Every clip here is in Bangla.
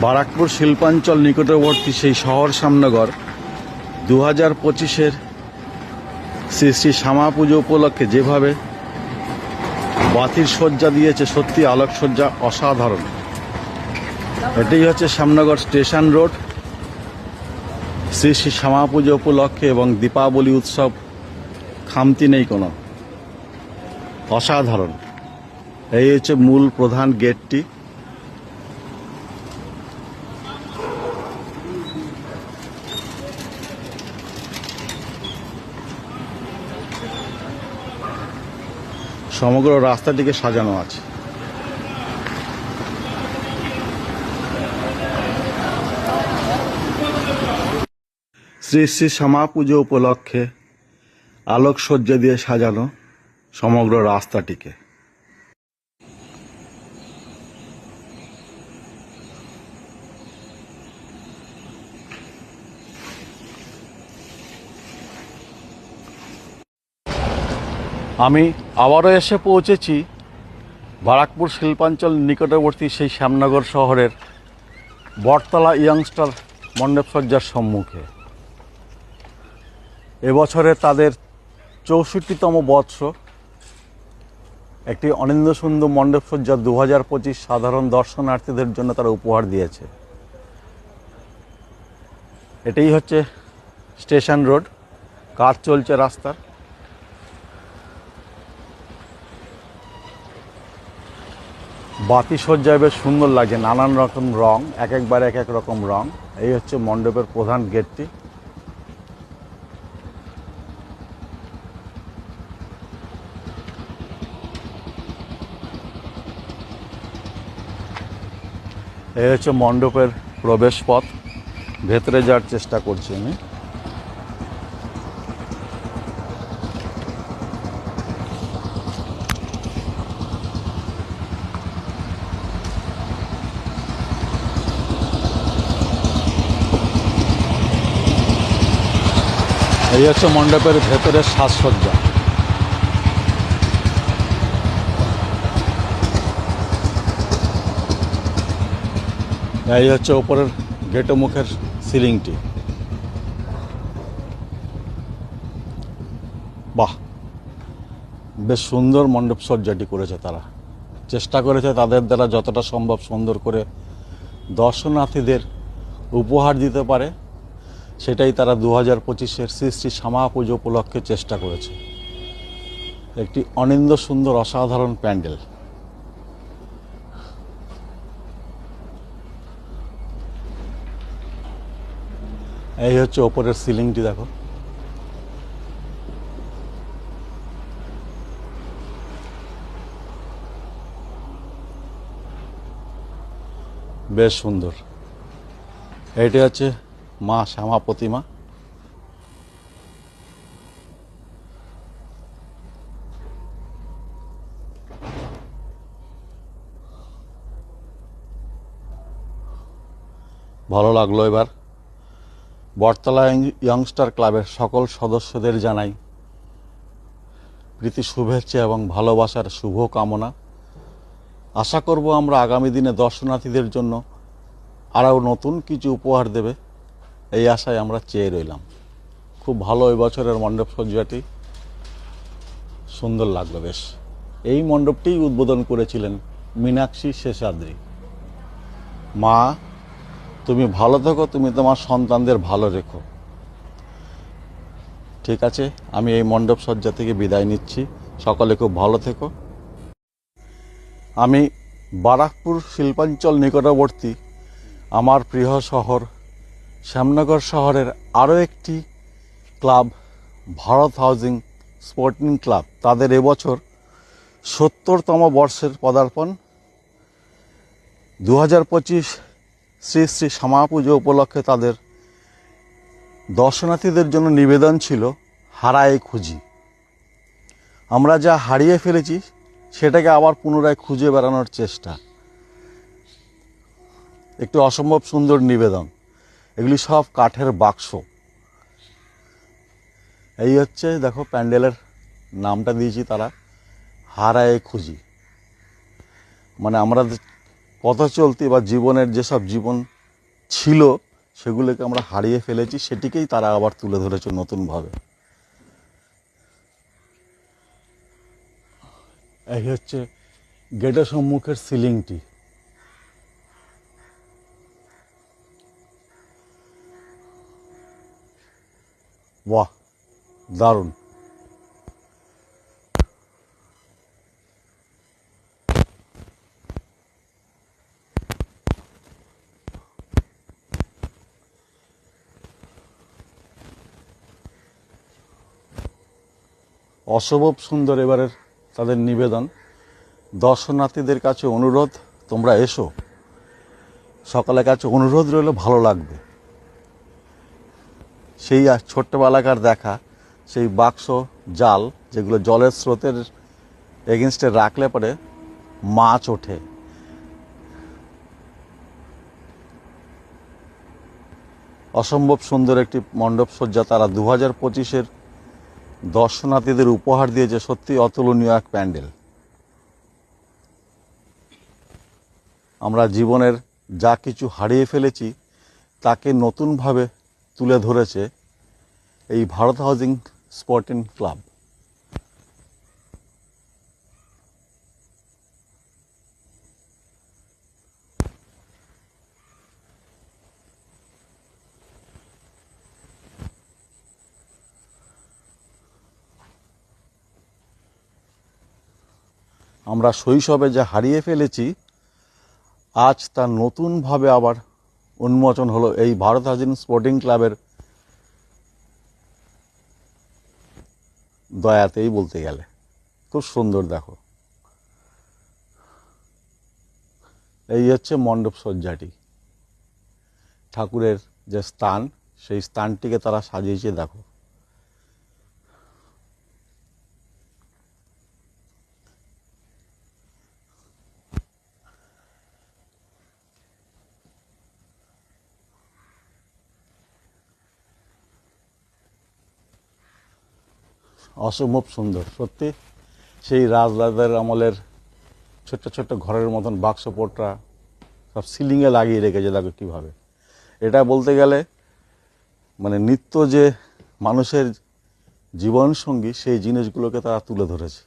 বারাকপুর শিল্পাঞ্চল নিকটবর্তী সেই শহর সামনগর দু হাজার পঁচিশের শ্রী শ্রী শ্যামা পুজো উপলক্ষে যেভাবে বাতির সজ্জা দিয়েছে সত্যি আলোকসজ্জা অসাধারণ। এটাই হচ্ছে শ্যামনগর স্টেশন রোড। শ্রী শ্রী শ্যামা পুজো উপলক্ষে এবং দীপাবলি উৎসব খামতি নেই কোনো। অসাধারণ। এই হচ্ছে মূল প্রধান গেটটি। সমগ্র রাস্তাটিকে সাজানো আছে। শ্রী শ্রী শ্যামা পুজো উপলক্ষে আলোকসজ্জা দিয়ে সাজানো সমগ্র রাস্তাটিকে। আমি আবারও এসে পৌঁছেছি বারাকপুর শিল্পাঞ্চল নিকটবর্তী সেই শ্যামনগর শহরের বটতলা ইয়াংস্টার মণ্ডপসজ্জার সম্মুখে। এবছরে তাদের চৌষট্টিতম বৎস। একটি অনিন্দ সুন্দর মণ্ডপসজ্জা দু হাজার পঁচিশ সাধারণ দর্শনার্থীদের জন্য তারা উপহার দিয়েছে। এটাই হচ্ছে স্টেশন রোড। কাজ চলছে রাস্তার। বাতি সজ্জায় বেশ সুন্দর লাগে নানান রকম রং, এক একবার এক এক রকম রং। এই হচ্ছে মণ্ডপের প্রধান গেটটি। এই হচ্ছে মণ্ডপের প্রবেশ পথ ভেতরে যাওয়ার চেষ্টা করছি আমি। এই হচ্ছে মণ্ডপের ভেতরের সাজসজ্জা। এই হচ্ছে ওপরের গেটো মুখের সিলিংটি। বাহ! বেশ সুন্দর মণ্ডপ সজ্জাটি করেছে তারা। চেষ্টা করেছে তাদের দ্বারা যতটা সম্ভব সুন্দর করে দর্শনার্থীদের উপহার দিতে পারে। সেটাই তারা দু হাজার পঁচিশের শ্রী শ্রী শ্যামা পুজো উপলক্ষে চেষ্টা করেছে। একটি অনিন্দ সুন্দর অসাধারণ প্যান্ডেল। এই হচ্ছে ওপরের সিলিংটি, দেখো। বেশ সুন্দর। এটি হচ্ছে মা শ্যামা প্রতিমা। ভালো লাগল এবার। বটতলা ইয়ংস্টার ক্লাবের সকল সদস্যদের জানাই প্রীতি শুভেচ্ছা এবং ভালোবাসার শুভ কামনা আশা করব আমরা আগামী দিনে দর্শনার্থীদের জন্য আরও নতুন কিছু উপহার দেবে। এই আশায় আমরা চেয়ে রইলাম। খুব ভালো এই বছরের মণ্ডপ সজ্জাটি। সুন্দর লাগল বেশ। এই মণ্ডপটিই উদ্বোধন করেছিলেন মীনাক্ষী শেষাদ্রি। মা, তুমি ভালো থেকো, তুমি তোমার সন্তানদের ভালো রেখো। ঠিক আছে, আমি এই মণ্ডপ সজ্জা থেকে বিদায় নিচ্ছি। সকলে খুব ভালো থেকো। আমি বারাকপুর শিল্পাঞ্চল নিকটবর্তী আমার প্রিয় শহর শ্যামনগর শহরের আরও একটি club, Bharat housing sporting club, তাদের এবছর সত্তরতম বর্ষের পদার্পণ। দু হাজার পঁচিশ শ্রী শ্রী শ্যামা পুজো উপলক্ষে তাদের দর্শনার্থীদের জন্য নিবেদন ছিল হারায় খুঁজি। আমরা যা হারিয়ে ফেলেছি, সেটাকে আবার পুনরায় খুঁজে বেড়ানোর চেষ্টা। একটু অসম্ভব সুন্দর নিবেদন। এগুলি সব কাঠের বাক্স। এই হচ্ছে, দেখো, প্যান্ডেলের নামটা দিয়েছি তারা, হারায় খুঁজি। মানে আমরা পথ চলতি বা জীবনের যেসব জীবন ছিল, সেগুলোকে আমরা হারিয়ে ফেলেছি, সেটিকেই তারা আবার তুলে ধরেছে নতুনভাবে। এই হচ্ছে গেটের সম্মুখের সিলিংটি। বাহ দারুণ। অসম্ভব সুন্দর এবারের তাদের নিবেদন। দর্শনার্থীদের কাছে অনুরোধ, তোমরা এসো। সকালের কাছে অনুরোধ রইল, ভালো লাগবে। সেই ছোট্টবেলাকার দেখা, সেই বাক্স, জাল, যেগুলো জলের স্রোতের এগেনস্টে রাখলে পরে মাছ ওঠে। অসম্ভব সুন্দর একটি মণ্ডপ সজ্জা তারা দু হাজার পঁচিশের দর্শনার্থীদের উপহার দিয়েছে সত্যি অতুলনীয় এক প্যান্ডেল। আমরা জীবনের যা কিছু হারিয়ে ফেলেছি, তাকে নতুনভাবে তুলে ধরেছে এই ভারত হাউজিং স্পোর্টিং ক্লাব। আমরা শৈশবে যা হারিয়ে ফেলেছি, আজ তা নতুনভাবে আবার উন্মোচন হলো এই ভারত হাজিন স্পোর্টিং ক্লাবের দয়াতেই বলতে গেলে। খুব সুন্দর, দেখো। এই হচ্ছে মণ্ডপ সজ্জাটি। ঠাকুরের যে স্থান, সেই স্থানটিকে তারা সাজিয়েছে, দেখো। অসম্ভব সুন্দর, সত্যি। সেই রাজরাজার আমলের ছোট্ট ছোট্ট ঘরের মতন বাক্স পোটরা সব সিলিংয়ে লাগিয়ে রেখেছে, দেখো কীভাবে। এটা বলতে গেলে মানে নিত্য যে মানুষের জীবনসঙ্গী, সেই জিনিসগুলোকে তারা তুলে ধরেছে।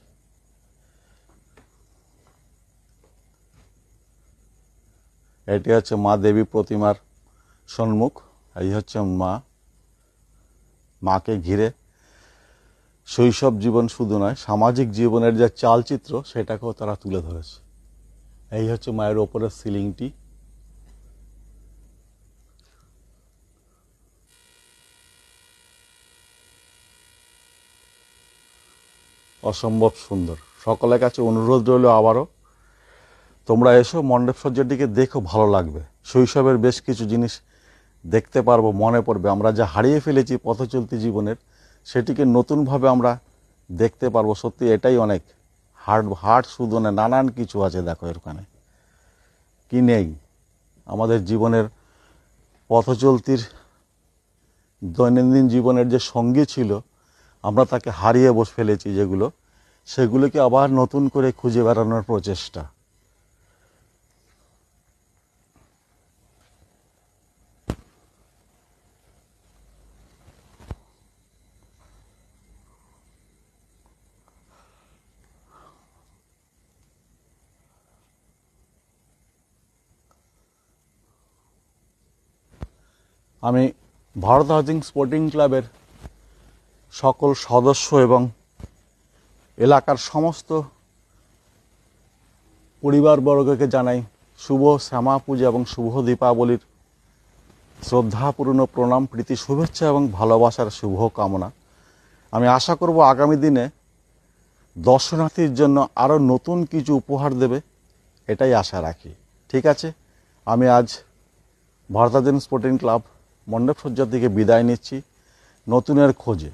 এটি হচ্ছে মা দেবী প্রতিমার সম্মুখ এই হচ্ছে মা। মাকে ঘিরে শৈশব জীবন শুধু নয়, সামাজিক জীবনের যে চালচিত্র, সেটাকেও তারা তুলে ধরেছে। এই হচ্ছে মায়ের ওপরের সিলিংটি। অসম্ভব সুন্দর। সকলের কাছে অনুরোধ রইল আবারও, তোমরা এসো মণ্ডপ সজ্জাটিকে দেখো, ভালো লাগবে। শৈশবের বেশ কিছু জিনিস দেখতে পারব, মনে পড়বে। আমরা যা হারিয়ে ফেলেছি পথচলতি জীবনের সেটিকে নতুনভাবে আমরা দেখতে পারব। সত্যি এটাই অনেক হার্ট হার্ট সুদনে নানান কিছু আছে দেখো এখানে কি নেই? আমাদের জীবনের পথচলতির দৈনন্দিন জীবনের যে সঙ্গী ছিল, আমরা তাকে হারিয়ে বসে ফেলেছি যেগুলো, সেগুলোকে আবার নতুন করে খুঁজে বেড়ানোর প্রচেষ্টা। আমি ভারত হাউজিং স্পোর্টিং ক্লাবের সকল সদস্য এবং এলাকার সমস্ত পরিবারবর্গকে জানাই শুভ শ্যামা পূজা এবং শুভ দীপাবলির শ্রদ্ধাপূর্ণ প্রণাম, প্রীতি, শুভেচ্ছা এবং ভালোবাসার শুভ কামনা। আমি আশা করব আগামী দিনে দর্শনার্থীর জন্য আরও নতুন কিছু উপহার দেবে, এটাই আশা রাখি। ঠিক আছে? আমি আজ ভারতাদিন স্পোর্টিং ক্লাব মণ্ডপ সজ্জার দিকে বিদায় নিচ্ছি। নতুনের খোঁজে।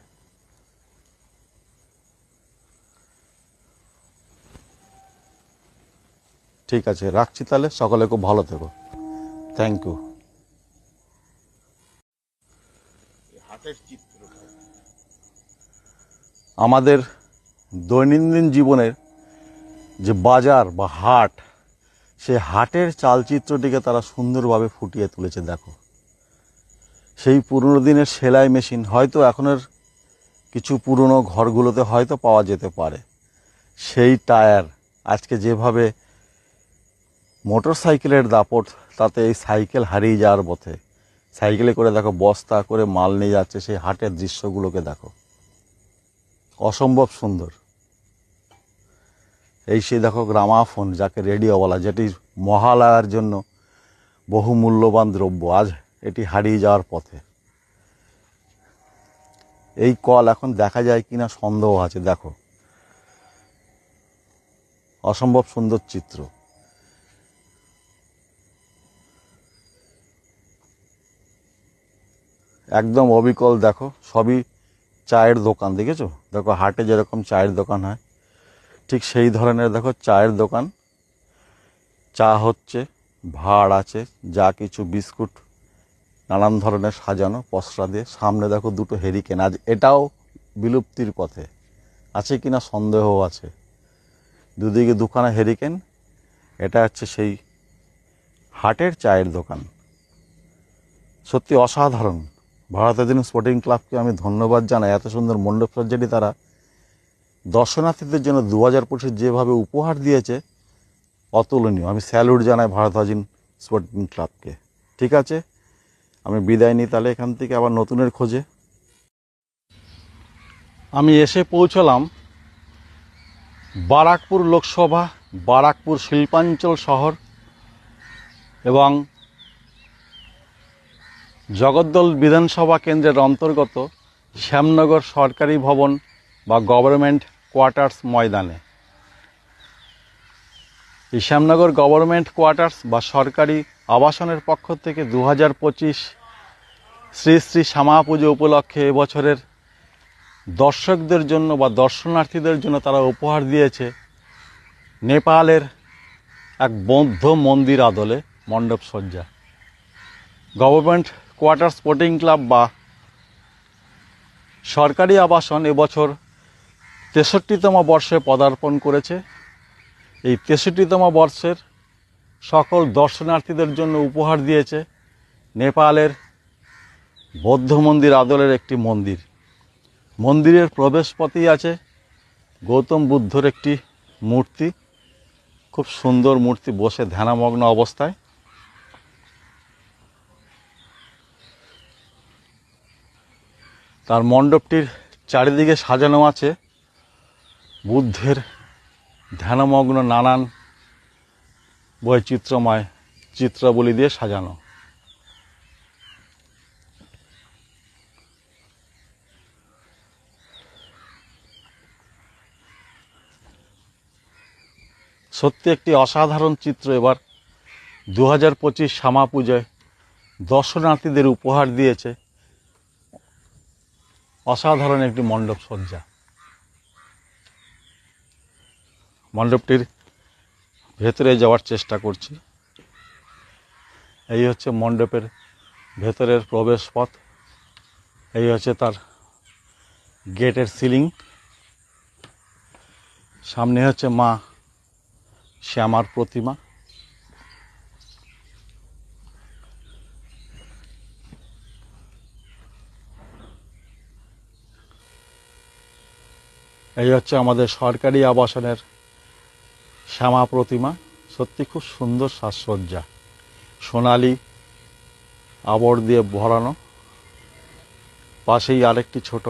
ঠিক আছে রাখছি তাহলে। সকলে খুব ভালো থেকো। থ্যাংক ইউ আমাদের দৈনন্দিন জীবনের যে বাজার বা হাট সে হাটের চালচিত্রটিকে তারা সুন্দরভাবে ফুটিয়ে তুলেছে দেখো। সেই পুরনো দিনের সেলাই মেশিন হয়তো এখনের কিছু পুরনো ঘরগুলোতে হয়তো পাওয়া যেতে পারে। সেই টায়ার আজকে যেভাবে মোটর সাইকেলের দাপট, তাতে এই সাইকেল হারিয়ে যাওয়ার পথে। সাইকেলে করে দেখো, বস্তা করে মাল নিয়ে যাচ্ছে সেই হাটের দৃশ্যগুলোকে দেখো। অসম্ভব সুন্দর। এই সেই দেখো গ্রামাফোন, যাকে রেডিও বলা যেটি মহালয়ার জন্য বহু মূল্যবান দ্রব্য। আজ এটি হারিয়ে যাওয়ার পথে। এই কল এখন দেখা যায় কিনা সন্দেহ আছে, দেখো। অসম্ভব সুন্দর চিত্র। একদম অবিকল, দেখো, সবই চায়ের দোকান, দেখেছ? দেখো, হাটে যেরকম চায়ের দোকান হয়, ঠিক সেই ধরনের, দেখো, চায়ের দোকান। চা হচ্ছে, ভাড় আছে, যা কিছু বিস্কুট নানান ধরনের সাজানো, পসরা দিয়ে। সামনে দেখো দুটো হেরিকেন আজ এটাও বিলুপ্তির পথে। আছে কিনা সন্দেহ আছে? দুদিকে দুখানা হেরিকেন এটা হচ্ছে সেই হাটের চায়ের দোকান। সত্যি অসাধারণ। ভারতের স্পোর্টিং ক্লাবকে আমি ধন্যবাদ জানাই। এত সুন্দর মণ্ডপ সজ্জাটি তারা দর্শনার্থীদের জন্য দু হাজার পঁচিশ যেভাবে উপহার দিয়েছে, অতুলনীয়। আমি স্যালুট জানাই ভারত হাজিন স্পোর্টিং ক্লাবকে ঠিক আছে? আমি বিদায় নিই, তাহলে এখান থেকে আবার নতুনের খোঁজে। আমি এসে পৌঁছলাম বারাকপুর লোকসভা, বারাকপুর শিল্পাঞ্চল শহর এবং জগদ্দল বিধানসভা কেন্দ্রের অন্তর্গত শ্যামনগর সরকারি ভবন বা গভর্নমেন্ট কোয়ার্টার্স ময়দানে। এই শ্যামনগর গভর্নমেন্ট কোয়ার্টার্স বা সরকারি আবাসনের পক্ষ থেকে দু হাজার পঁচিশ শ্রী শ্রী শ্যামা পুজো উপলক্ষে এবছরের দর্শকদের জন্য বা দর্শনার্থীদের জন্য তারা উপহার দিয়েছে নেপালের এক বৌদ্ধ মন্দির আদলে মণ্ডপ সজ্জা। গভর্নমেন্ট কোয়ার্টার স্পোর্টিং ক্লাব বা সরকারি আবাসন এবছর তেষট্টিতম বর্ষে পদার্পণ করেছে। এই তেষট্টিতম বর্ষের সকল দর্শনার্থীদের জন্য উপহার দিয়েছে নেপালের বৌদ্ধ মন্দির আদলের একটি মন্দির। মন্দিরের প্রবেশপথেই আছে গৌতম বুদ্ধর একটি মূর্তি। খুব সুন্দর মূর্তি, বসে ধ্যানমগ্ন অবস্থায়। তার মণ্ডপটির চারিদিকে সাজানো আছে বুদ্ধের ধ্যানমগ্ন নানান বৈচিত্র্যময় চিত্রাবলী দিয়ে সাজানো। সত্যি একটি অসাধারণ চিত্র এবার। দু হাজার পঁচিশ শ্যামা পুজোয় দর্শনার্থীদের উপহার দিয়েছে। অসাধারণ একটি মণ্ডপ সজ্জা। মণ্ডপটির ভেতরে যাওয়ার চেষ্টা করছি। এই হচ্ছে মণ্ডপের ভেতরের প্রবেশ পথ। এই হচ্ছে তার গেটের সিলিং। সামনে হচ্ছে মা শ্যামার প্রতিমা। এই হচ্ছে আমাদের সরকারি আবাসনের শ্যামা প্রতিমা, সত্যি খুব সুন্দর সাজসজ্জা। সোনালি আবর দিয়ে ভরানো। পাশেই আরেকটি ছোট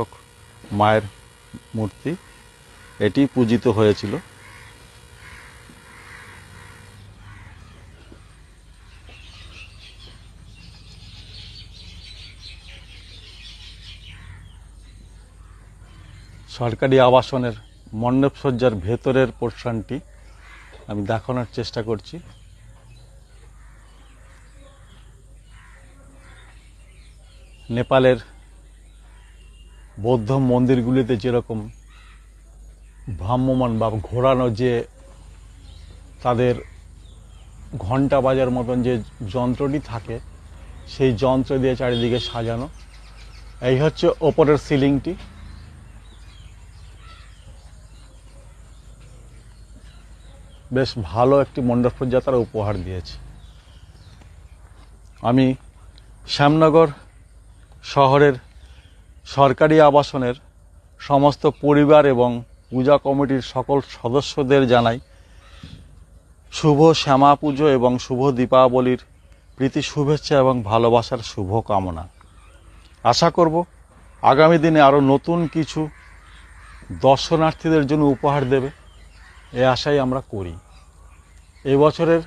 মায়ের মূর্তি। এটি পূজিত হয়েছিল। সরকারি আবাসনের মণ্ডপসজ্জার ভেতরের পোর্শনটি আমি দেখানোর চেষ্টা করছি। নেপালের বৌদ্ধ মন্দিরগুলিতে যেরকম ভ্রাম্যমান বা ঘোরানো যে তাদের ঘণ্টা বাজার মতন যে যন্ত্রটি থাকে, সেই যন্ত্র দিয়ে চারিদিকে সাজানো। এই হচ্ছে ওপরের সিলিংটি। বেশ ভালো একটি মণ্ডপসজ্জা তারা উপহার দিয়েছে। আমি শ্যামনগর শহরের সরকারি আবাসনের সমস্ত পরিবার এবং পূজা কমিটির সকল সদস্যদের জানাই শুভ শ্যামা পুজো এবং শুভ দীপাবলির প্রীতি, শুভেচ্ছা এবং ভালোবাসার শুভ কামনা। আশা করব আগামী দিনে আরও নতুন কিছু দর্শনার্থীদের জন্য উপহার দেবে। এ আশাই আমরা করি। এই বছরের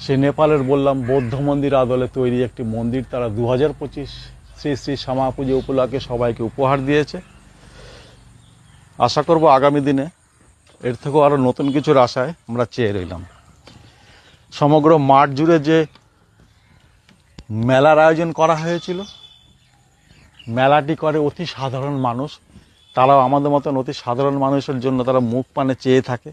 সে নেপালের বললাম বৌদ্ধ মন্দির আদলে তৈরি একটি মন্দির, তারা দু হাজার পঁচিশ শ্রী শ্রী শ্যামা পুজো উপলক্ষে সবাইকে উপহার দিয়েছে। আশা করব আগামী দিনে এর থেকেও আরও নতুন কিছুর আশায় আমরা চেয়ে রইলাম। সমগ্র মাঠ জুড়ে যে মেলার আয়োজন করা হয়েছিল, মেলাটি করে অতি সাধারণ মানুষ। তারাও আমাদের মতন অতি সাধারণ মানুষের জন্য তারা মুখ পানে চেয়ে থাকে।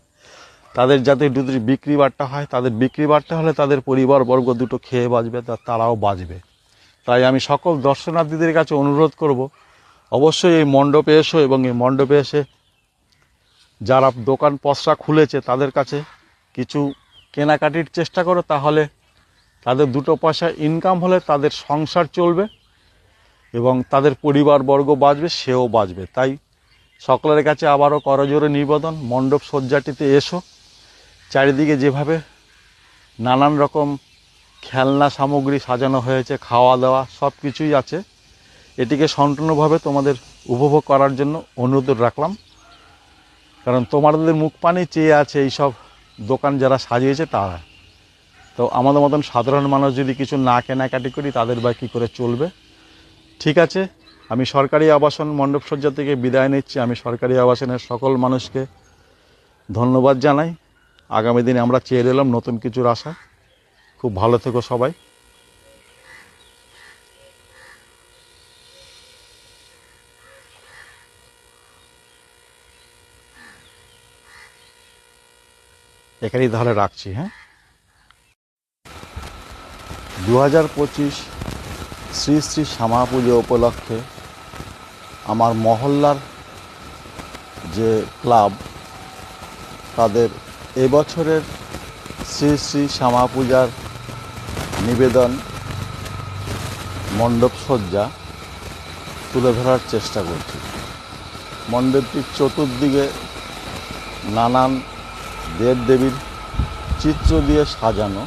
তাদের যাতে দুটি বিক্রি বাট্টা হয়, তাদের বিক্রি বাট্টা হলে তাদের পরিবারবর্গ দুটো খেয়ে বাঁচবে তারাও বাঁচবে। তাই আমি সকল দর্শনার্থীদের কাছে অনুরোধ করব, অবশ্যই এই মণ্ডপে এসো এবং এই মণ্ডপে এসে যারা দোকান পসরা খুলেছে তাদের কাছে কিছু কেনাকাটির চেষ্টা করো, তাহলে তাদের দুটো পয়সা ইনকাম হলে তাদের সংসার চলবে এবং তাদের পরিবারবর্গ বাঁচবে, সেও বাঁচবে। তাই সকলের কাছে আবারও করজোরে নিবেদন। মণ্ডপ সজ্জাটিতে এসো। চারিদিকে যেভাবে নানান রকম খেলনা সামগ্রী সাজানো হয়েছে খাওয়া দাওয়া সব কিছুই আছে, এটিকে সম্পূর্ণভাবে তোমাদের উপভোগ করার জন্য অনুরোধ রাখলাম। কারণ তোমাদের মুখ পানি চেয়ে আছে এই সব দোকান যারা সাজিয়েছে তারা। তো আমাদের মতন সাধারণ মানুষ যদি কিছু না কেনাকাটি করি, তাদের বা কী করে চলবে? ঠিক আছে আমি সরকারি আবাসন মণ্ডপসজ্জা থেকে বিদায় নিচ্ছি। আমি সরকারি আবাসনের সকল মানুষকে ধন্যবাদ জানাই। আগামী দিনে আমরা চেয়ে এলাম নতুন কিছুর আশা। খুব ভালো থেকো সবাই। এখানেই তাহলে রাখছি হ্যাঁ? দু হাজার পঁচিশ শ্রী শ্রী শ্যামা পুজো উপলক্ষে আমার মহল্লার যে ক্লাব, তাদের এবছরের শ্রী শ্রী শ্যামা পূজার নিবেদন মণ্ডপ সজ্জা তুলে ধরার চেষ্টা করছি। মণ্ডপটির চতুর্দিকে নানান দেব দেবীর চিত্র দিয়ে সাজানো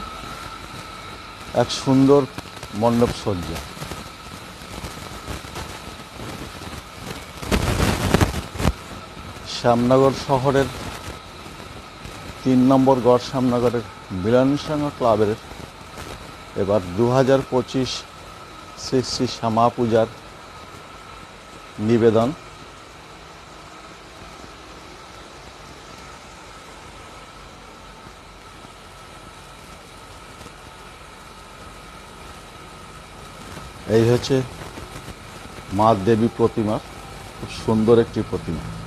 এক সুন্দর মণ্ডপ শ্যামনগর শহরের তিন নম্বর গড় শ্যামনগরের মিলনসংঘ ক্লাবের এবার দু হাজার পঁচিশ শ্রী শ্রী শ্যামা পূজার নিবেদন। এই হচ্ছে মা দেবী প্রতিমা। খুব সুন্দর একটি প্রতিমা।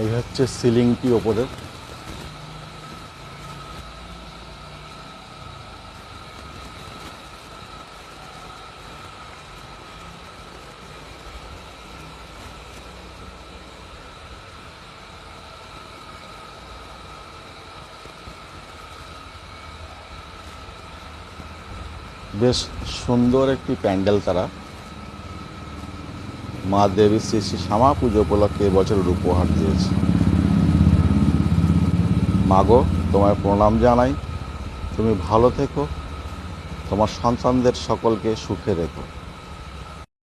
এই হচ্ছে সিলিংটি ওপরের? বেশ সুন্দর একটি প্যান্ডেল তারা। মা দেবী শ্রী শ্রী শ্যামা পুজো উপলক্ষে এবছরের উপহার দিয়েছে। মাগো তোমায় প্রণাম জানাই। তুমি ভালো থেকো। তোমার সন্তানদের সকলকে সুখে রেখো।